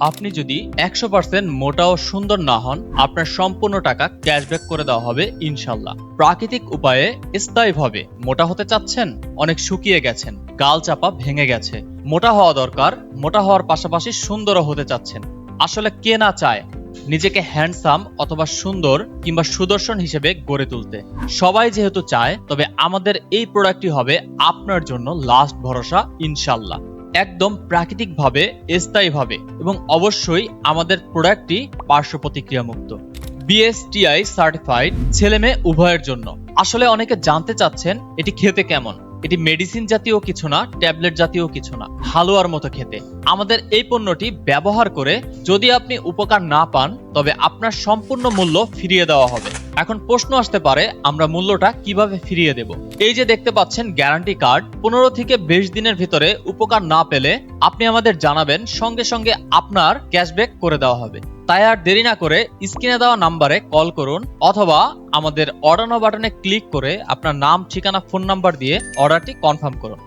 আপনি যদি একশো পার্সেন্ট মোটা ও সুন্দর না হন, আপনার সম্পূর্ণ টাকা ক্যাশব্যাক করে দেওয়া হবে ইনশাল্লাহ। প্রাকৃতিক উপায়ে স্থায়ীভাবে মোটা হতে চাচ্ছেন, অনেক শুকিয়ে গেছেন, গাল চাপা ভেঙে গেছে। মোটা হওয়া দরকার, মোটা হওয়ার পাশাপাশি সুন্দরও হতে চাচ্ছেন। আসলে কে না চায় নিজেকে হ্যান্ডসাম অথবা সুন্দর কিংবা সুদর্শন হিসেবে গড়ে তুলতে। সবাই যেহেতু চায়, তবে আমাদের এই প্রোডাক্টটি হবে আপনার জন্য লাস্ট ভরসা ইনশাল্লাহ। একদম প্রাকৃতিকভাবে, স্থায়ীভাবে এবং অবশ্যই আমাদের প্রোডাক্টটি পার্শ্ব প্রতিক্রিয়া মুক্ত বিএসটিআই সার্টিফাইড ছেলে মেয়ে উভয়ের জন্য। আসলে অনেকে জানতে চাচ্ছেন, এটি খেতে কেমন? এটি মেডিসিন জাতীয় কিছু না ট্যাবলেট জাতীয় কিছু না, হালুয়ার মতো খেতে। আমাদের এই পণ্যটি ব্যবহার করে যদি আপনি উপকার না পান, তবে আপনার সম্পূর্ণ মূল্য ফিরিয়ে দেওয়া হবে। এখন প্রশ্ন আসতে পারে, আমরা মূল্যটা কীভাবে ফিরিয়ে দেব? এই যে দেখতে পাচ্ছেন গ্যারান্টি কার্ড, পনেরো থেকে বিশ দিনের ভিতরে উপকার না পেলে আপনি আমাদের জানাবেন, সঙ্গে সঙ্গে আপনার ক্যাশব্যাক করে দেওয়া হবে। তাই আর দেরি না করে স্ক্রিনে দেওয়া নাম্বারে কল করুন, অথবা আমাদের অর্ডার বাটনে ক্লিক করে আপনার নাম, ঠিকানা, ফোন নাম্বার দিয়ে অর্ডারটি কনফার্ম করুন।